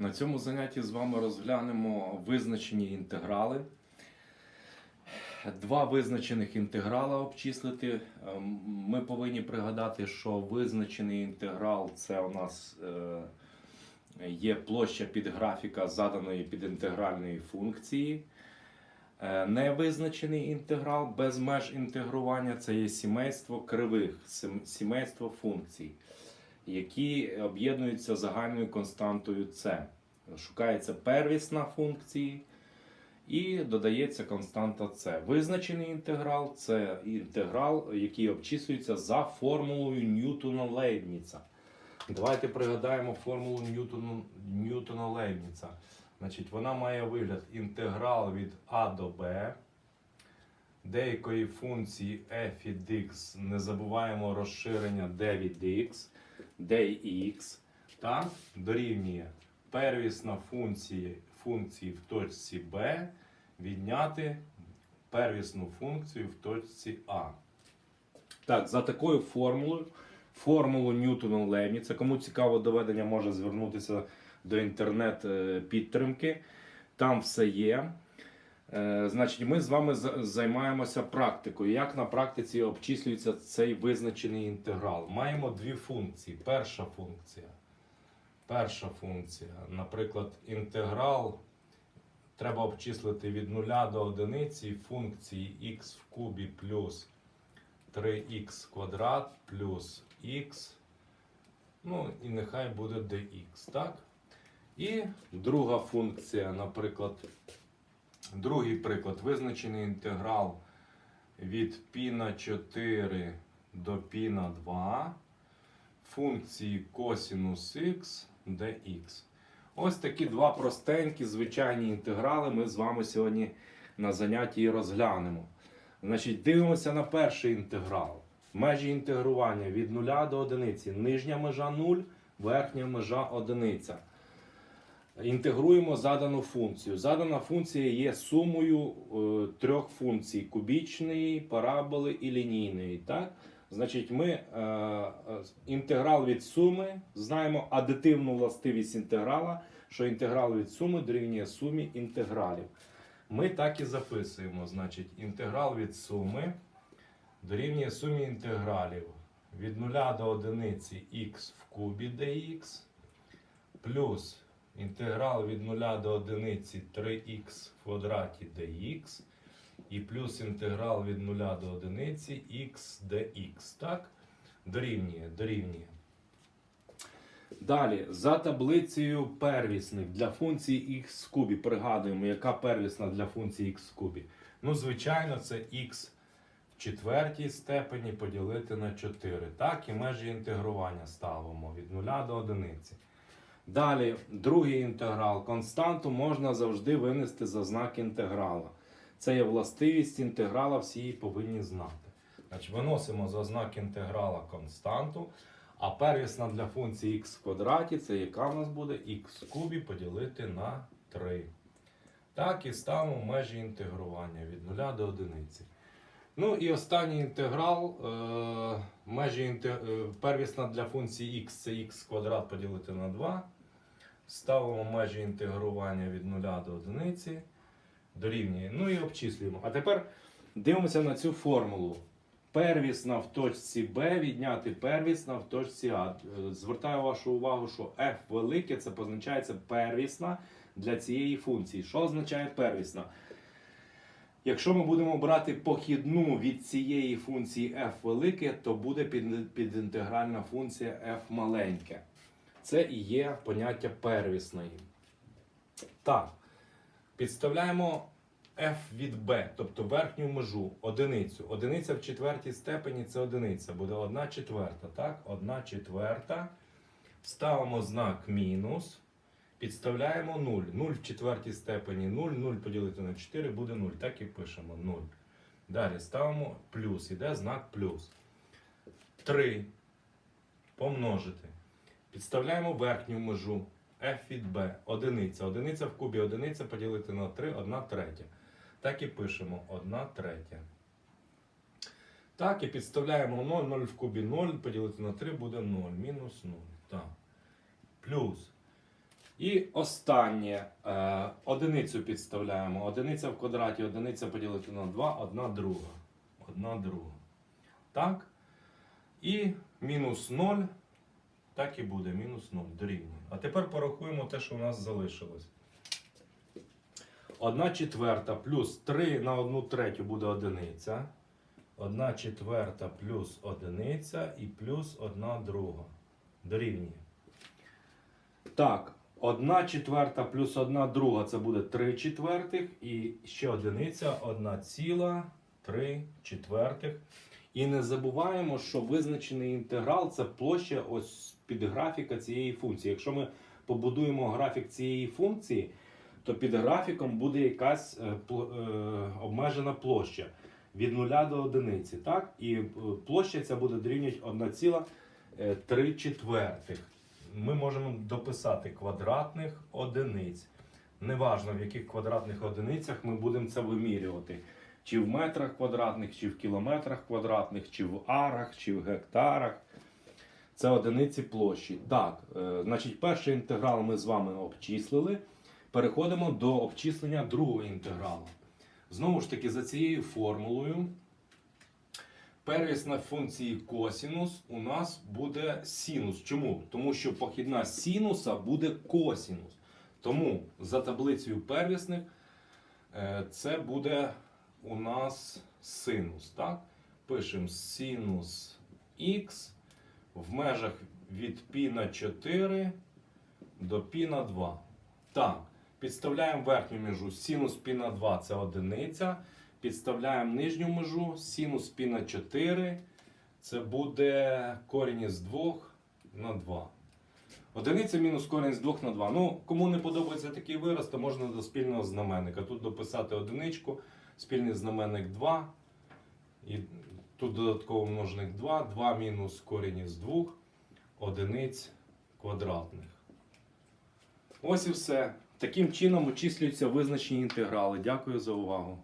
На цьому занятті з вами розглянемо визначені інтеграли. Два визначених інтеграла обчислити. Ем, Ми повинні пригадати, що визначений інтеграл це у нас е, є площа підграфіка заданої підінтегральної функції. Е, Невизначений інтеграл без меж інтегрування це є сімейство кривих, сімейство функцій, які об'єднуються загальною константою c. Шукається первісна функції і додається константа c. Визначений інтеграл це інтеграл, який обчислюється за формулою Ньютона-Лейбніца. Давайте пригадаємо формулу Ньютона, Ньютона-Лейбніца. Значить, вона має вигляд інтеграл від А до Б. Деякої функції f від x не забуваємо розширення d від x, dx, так, дорівнює первісна функція функції в точці b відняти первісну функцію в точці А. Так, за такою формулою, формулу Ньютона Лейбніца, кому цікаво доведення, може звернутися до інтернет-підтримки. Там все є. Е, Значить, ми з вами займаємося практикою. Як на практиці обчислюється цей визначений інтеграл? Маємо дві функції. Перша функція. Перша функція, наприклад, інтеграл треба обчислити від 0 до 1 функції x в кубі плюс 3х квадрат плюс х. Ну і нехай буде dx, так? І друга функція, наприклад, другий приклад, визначений інтеграл від π на 4 до π на 2 функції косінус х dx. Ось такі два простенькі звичайні інтеграли ми з вами сьогодні на занятті розглянемо. Значить, дивимося на перший інтеграл. Межі інтегрування від 0 до 1. Нижня межа 0, верхня межа 1. Інтегруємо задану функцію. Задана функція є сумою е, трьох функцій: кубічної, параболи і лінійної. Так? Значить, ми е, е, інтеграл від суми знаємо адитивну властивість інтеграла, що інтеграл від суми дорівнює сумі інтегралів. Ми так і записуємо. Значить, інтеграл від суми дорівнює сумі інтегралів від 0 до 1 х в кубі dx плюс інтеграл від 0 до 1 3х в квадраті dx і плюс інтеграл від 0 до 1 х dx. Так? Дорівнює, дорівнює. Далі, за таблицею первісних для функції х в кубі. Пригадуємо, яка первісна для функції х в кубі. Ну, звичайно, це х в четвертій степені поділити на 4. Так, і межі інтегрування ставимо від 0 до 1. Далі, другий інтеграл. Константу можна завжди винести за знак інтеграла. Це є властивість інтеграла, всі її повинні знати. Значить, виносимо за знак інтеграла константу, а первісна для функції х в квадраті це яка в нас буде х в кубі поділити на 3. Так, і ставимо межі інтегрування від 0 до 1. Ну і останній інтеграл. Е, межі інте- е, первісна для функції х це х квадрат поділити на 2. Ставимо межі інтегрування від 0 до 1. Дорівнює. Ну і обчислюємо. А тепер дивимося на цю формулу. Первісна в точці Б відняти первісна в точці А. Звертаю вашу увагу, що f велике це позначається первісна для цієї функції. Що означає первісна? Якщо ми будемо брати похідну від цієї функції f велике, то буде підінтегральна функція f маленьке. Це і є поняття первісної. Так, підставляємо f від b, тобто верхню межу, одиницю. Одиниця в четвертій степені це одиниця, буде 1 четверта. Так, 1 четверта. Ставимо знак мінус. Підставляємо 0. 0 в четвертій степені 0, 0 поділити на 4 буде 0. Так і пишемо 0. Далі ставимо плюс. Іде знак плюс. 3 помножити. Підставляємо верхню межу f від b. Одиниця. Одиниця в кубі одиниця поділити на 3, 1 третя. Так і пишемо 1 третя. Так, і підставляємо 0, 0 в кубі 0, поділити на 3 буде 0, мінус 0. Так. Плюс І останнє е, одиницю підставляємо. Одиниця в квадраті, одиниця поділити на 2, одна друга. Одна друга. Так. І мінус 0. Так і буде, мінус 0 дорівнює. А тепер порахуємо те, що у нас залишилось. 1 четверта плюс 3 на 1 третю буде одиниця. 1 четверта плюс одиниця і плюс 1 друга. Дорівнює. Так, 1 четверта плюс 1 друга це буде 3 четвертих. І ще одиниця 1 ціла 3 четвертих. І не забуваємо, що визначений інтеграл це площа ось під графіка цієї функції. Якщо ми побудуємо графік цієї функції, то під графіком буде якась е, е, обмежена площа від 0 до 1. Так? І е, площа ця буде дорівнювати 1,3 четвертих. Ми можемо дописати квадратних одиниць. Неважно, в яких квадратних одиницях ми будемо це вимірювати. Чи в метрах квадратних, чи в кілометрах квадратних, чи в арах, чи в гектарах. Це одиниці площі. Так, е, значить, перший інтеграл ми з вами обчислили. Переходимо до обчислення другого інтегралу. Знову ж таки, за цією формулою, первісна функції косінус у нас буде синус. Чому? Тому що похідна синуса буде косінус. Тому за таблицею первісних е, це буде у нас синус. Так? Пишемо синус х в межах від π на 4 до π на 2. Так, підставляємо верхню межу. Синус π на 2 це одиниця. Підставляємо нижню межу. Синус π на 4 це буде корінь із 2 на 2. Одиниця мінус корінь з 2 на 2. Ну, кому не подобається такий вираз, то можна до спільного знаменника. Тут дописати одиничку, спільний знаменник 2. І тут додатково множник 2. 2 мінус корінь із 2 одиниць квадратних. Ось і все. Таким чином очислюються визначені інтеграли. Дякую за увагу.